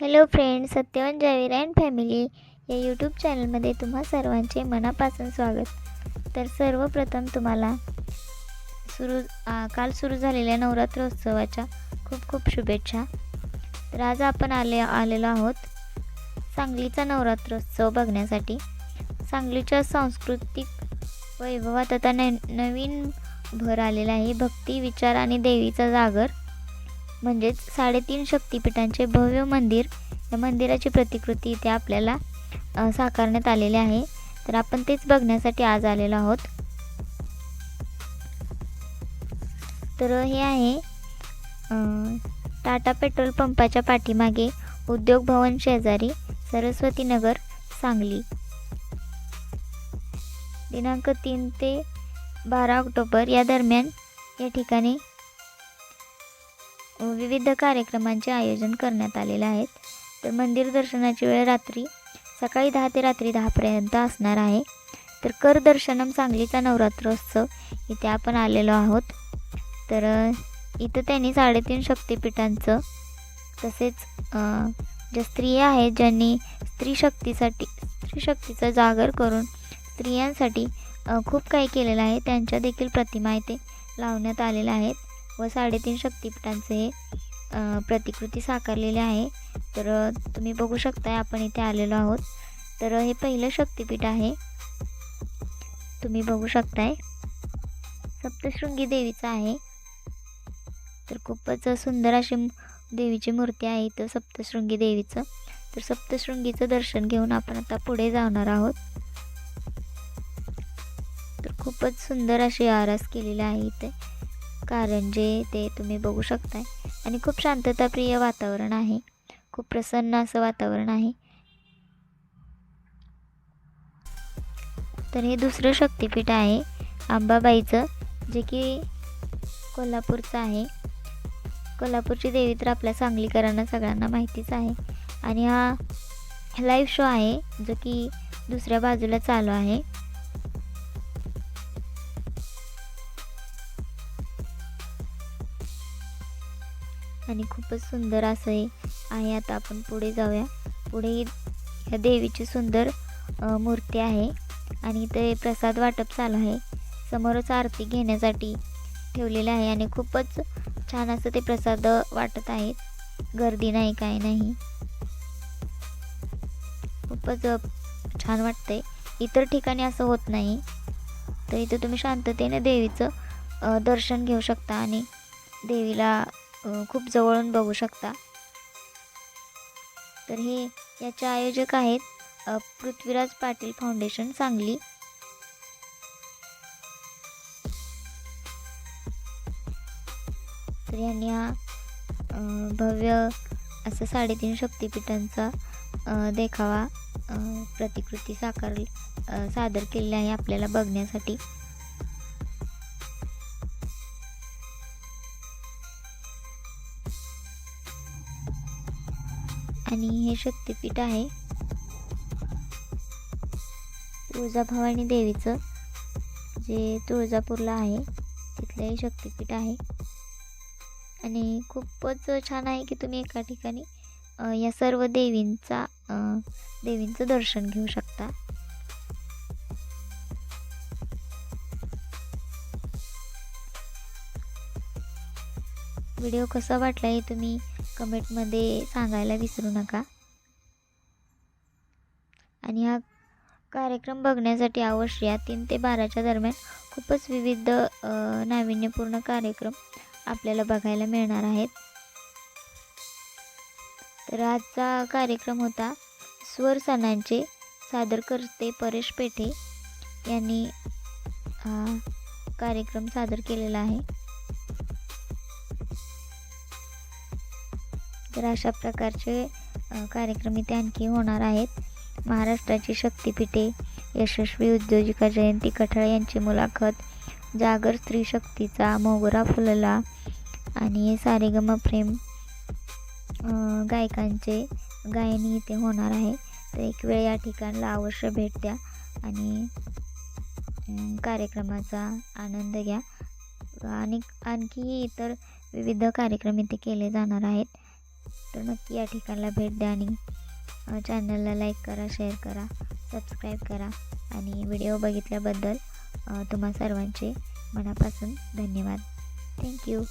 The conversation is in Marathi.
Hello friend Satyavan Javir and family या यूट्यूब चॅनलमध्ये तुम्हा सर्वांचे मनापासून स्वागत. तर सर्वप्रथम तुम्हाला सुरू काल सुरू झालेल्या नवरात्रोत्सवाच्या खूप खूप शुभेच्छा. तर आज आपण आले आलेलो आहोत सांगलीचा नवरात्रोत्सव बघण्यासाठी. सांगलीच्या सांस्कृतिक वैभवात आता न नवीन भर आलेला आहे. भक्ती विचार आणि देवीचा जागर. म्हणजेच साडेतीन शक्तिपीठांचे भव्य मंदिर या मंदिराची प्रतिकृती इथे आपल्याला साकारण्यात आलेली आहे. तर आपण तेच बघण्यासाठी आज आलेलो आहोत. तर हे आहे टाटा पेट्रोल पंपाच्या पाठीमागे उद्योग भवन शेजारी सरस्वती नगर सांगली. दिनांक तीन ते बारा ऑक्टोबर या दरम्यान या ठिकाणी विविध कार्यक्रमांचे आयोजन करण्यात आलेले आहेत. तर मंदिर दर्शनाची वेळ रात्री सकाळी दहा ते रात्री दहापर्यंत असणार आहे. तर कर दर्शनम सांगलीचा नवरात्रोत्सव इथे आपण आलेलो आहोत. तर इथं त्यांनी साडेतीन शक्तिपीठांचं तसेच ज्या स्त्रिया आहेत ज्यांनी स्त्री शक्तीसाठी स्त्री शक्तीचा जागर करून स्त्रियांसाठी खूप काही केलेलं आहे. त्यांच्या देखील प्रतिमा इथे लावण्यात आलेल्या आहेत. व साडेतीन शक्तिपीठांचे हे प्रतिकृती साकारलेली आहे. तर तुम्ही बघू शकताय आपण इथे आलेलो आहोत. तर हे पहिलं शक्तिपीठ आहे. तुम्ही बघू शकताय. सप्तशृंगी देवीचं आहे. तर खूपच सुंदर अशी देवीची मूर्ती आहे इथं सप्तशृंगी देवीचं. तर सप्तशृंगीचं दर्शन घेऊन आपण आता पुढे जाणार आहोत. तर खूपच सुंदर अशी आरास केलेली आहे इथे. कारंजे ते तुम्ही बघू शकताय. आणि खूप शांतताप्रिय वातावरण आहे. खूप प्रसन्न असं वातावरण आहे. तर हे दुसरं शक्तिपीठ आहे आंबाबाईचं जे की कोल्हापूरचं आहे. कोल्हापूरची देवी तर आपल्या सांगलीकरांना सगळ्यांना माहितीच आहे. आणि हा लाईव्ह शो आहे जो की दुसऱ्या बाजूला चालू आहे. आणि खूपच सुंदर असं हे आहे. आता आपण पुढे जाऊया. पुढे ह्या देवीची सुंदर मूर्ती आहे. आणि इथे प्रसाद वाटप चालू आहे. समोरच आरती घेण्यासाठी ठेवलेलं आहे आणि खूपच छान असं ते प्रसाद वाटत आहेत गर्दी नाही काय नाही. खूपच छान वाटतंय. इतर ठिकाणी असं होत नाही. तर इथं तुम्ही शांततेने देवीचं दर्शन घेऊ शकता आणि देवीला खूप जवळून बघू शकता. तर हे याचे आयोजक आहेत पृथ्वीराज पाटील फाउंडेशन सांगली. तर यांनी हा भव्य असं साडेतीन शक्तिपीठांचा देखावा प्रतिकृती साकार सादर केलेला आहे आपल्याला बघण्यासाठी. आणि हे शक्तिपीठ आहे. तुळजाभवानी देवीचं जे तुळजापूरला आहे तिथलं हे शक्तिपीठ आहे. आणि खूपच छान आहे की तुम्ही एका ठिकाणी या सर्व देवींचा देवींचं दर्शन घेऊ शकता. व्हिडिओ कसा वाटला हे तुम्ही कमेंटमध्ये सांगायला विसरू नका. आणि हा कार्यक्रम बघण्यासाठी अवश्य या तीन ते बाराच्या दरम्यान खूपच विविध नाविन्यपूर्ण कार्यक्रम आपल्याला बघायला मिळणार आहेत. तर आजचा कार्यक्रम होता स्वर सणांचे सादरकर्ते परेश पेठे यांनी कार्यक्रम सादर केलेला आहे. तर अशा प्रकारचे कार्यक्रम इथे आणखी होणार आहेत. महाराष्ट्राची शक्तिपीठे यशस्वी उद्योजिका जयंती कठाळ यांची मुलाखत जागर स्त्री शक्तीचा मोगरा फुलला आणि सारेगम प्रेम गायकांचे गायनी इथे होणार आहे. तर एक वेळ या ठिकाणला अवश्य भेट द्या आणि कार्यक्रमाचा आनंद घ्या. आणि आणखी इतर विविध कार्यक्रम इथे केले जाणार आहेत. तर नक्की या ठिकाणाला भेट द्या आणि चॅनलला लाईक करा शेअर करा सबस्क्राईब करा आणि व्हिडिओ बघितल्याबद्दल तुम्हा सर्वांचे मनापासून धन्यवाद. थँक्यू